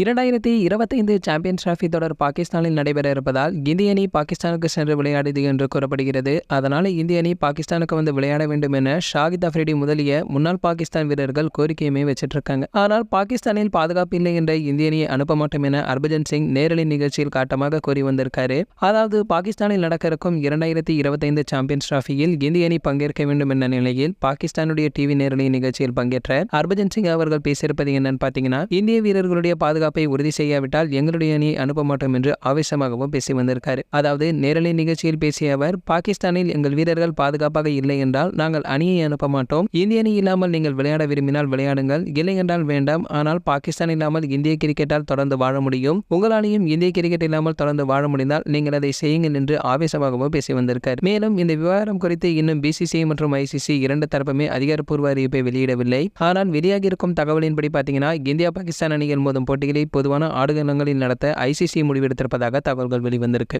இரண்டாயிரத்தி இருபத்தைந்து champions trophy தொடர் பாகிஸ்தானில் நடைபெற இருப்பதால் இந்திய அணி பாகிஸ்தானுக்கு சென்று விளையாடியது என்று கூறப்படுகிறது. அதனால் இந்திய அணி பாகிஸ்தானுக்கு வந்து விளையாட வேண்டும் என ஷாகித் அஃப்ரிடி முதலிய முன்னாள் பாகிஸ்தான் வீரர்கள் கோரிக்கையுமே வச்சிட்ருக்காங்க ஆனால் பாகிஸ்தானில் பாதுகாப்பு இல்லை என்ற இந்திய அணியை அனுப்ப மாட்டோம் என ஹர்பஜன் சிங் நேரலை நிகழ்ச்சியில் காட்டமாக கூறி வந்திருக்காரு. அதாவது பாகிஸ்தானில் நடக்க இருக்கும் இரண்டாயிரத்தி இருபத்தைந்து சாம்பியன்ஸ் டிராஃபியில் இந்திய அணி பங்கேற்க வேண்டும் என்ற நிலையில் பாகிஸ்தானுடைய டிவி நேரலை நிகழ்ச்சியில் பங்கேற்ற ஹர்பஜன் சிங் அவர்கள் பேசியிருப்பது என்னன்னு பார்த்தீங்கன்னா இந்திய வீரர்களுடைய பாதுகாப்பு பாதுகாப்பை உறுதி செய்யாவிட்டால் எங்களுடைய அணி அனுப்ப மாட்டோம் என்று ஆவேசமாகவும் பேசி வந்திருக்காரு. அதாவது நேரலை நிகழ்ச்சியில் பேசிய அவர் பாகிஸ்தானில் எங்கள் வீரர்கள் பாதுகாப்பாக இல்லை என்றால் நாங்கள் அணியை அனுப்ப மாட்டோம். இந்திய அணி இல்லாமல் நீங்கள் விளையாட விரும்பினால் விளையாடுங்கள். இல்லை என்றால் வேண்டாம். ஆனால் பாகிஸ்தான் இல்லாமல் இந்திய கிரிக்கெட்டால் தொடர்ந்து வாழ முடியும். உங்கள் அணியும் இந்திய கிரிக்கெட் இல்லாமல் தொடர்ந்து வாழ முடிந்தால் நீங்கள் அதை செய்யுங்கள் என்று ஆவேசமாகவும் பேசி வந்திருக்கார். மேலும் இந்த விவகாரம் குறித்து இன்னும் பிசிசிஐ மற்றும் ஐசிசி இரண்டு தரப்புமே அதிகாரப்பூர்வ அறிவிப்பை வெளியிடவில்லை. ஆனால் வெளியாகி இருக்கும் தகவலின்படி பார்த்தீங்கன்னா இந்தியா பாகிஸ்தான் அணிகள் மோதும் போட்டியில் போட்டிகளை பொதுவான ஆடுகளங்களில் நடத்த ஐசிசி முடிவெடுத்திருப்பதாக தகவல்கள் வெளிவந்திருக்கு.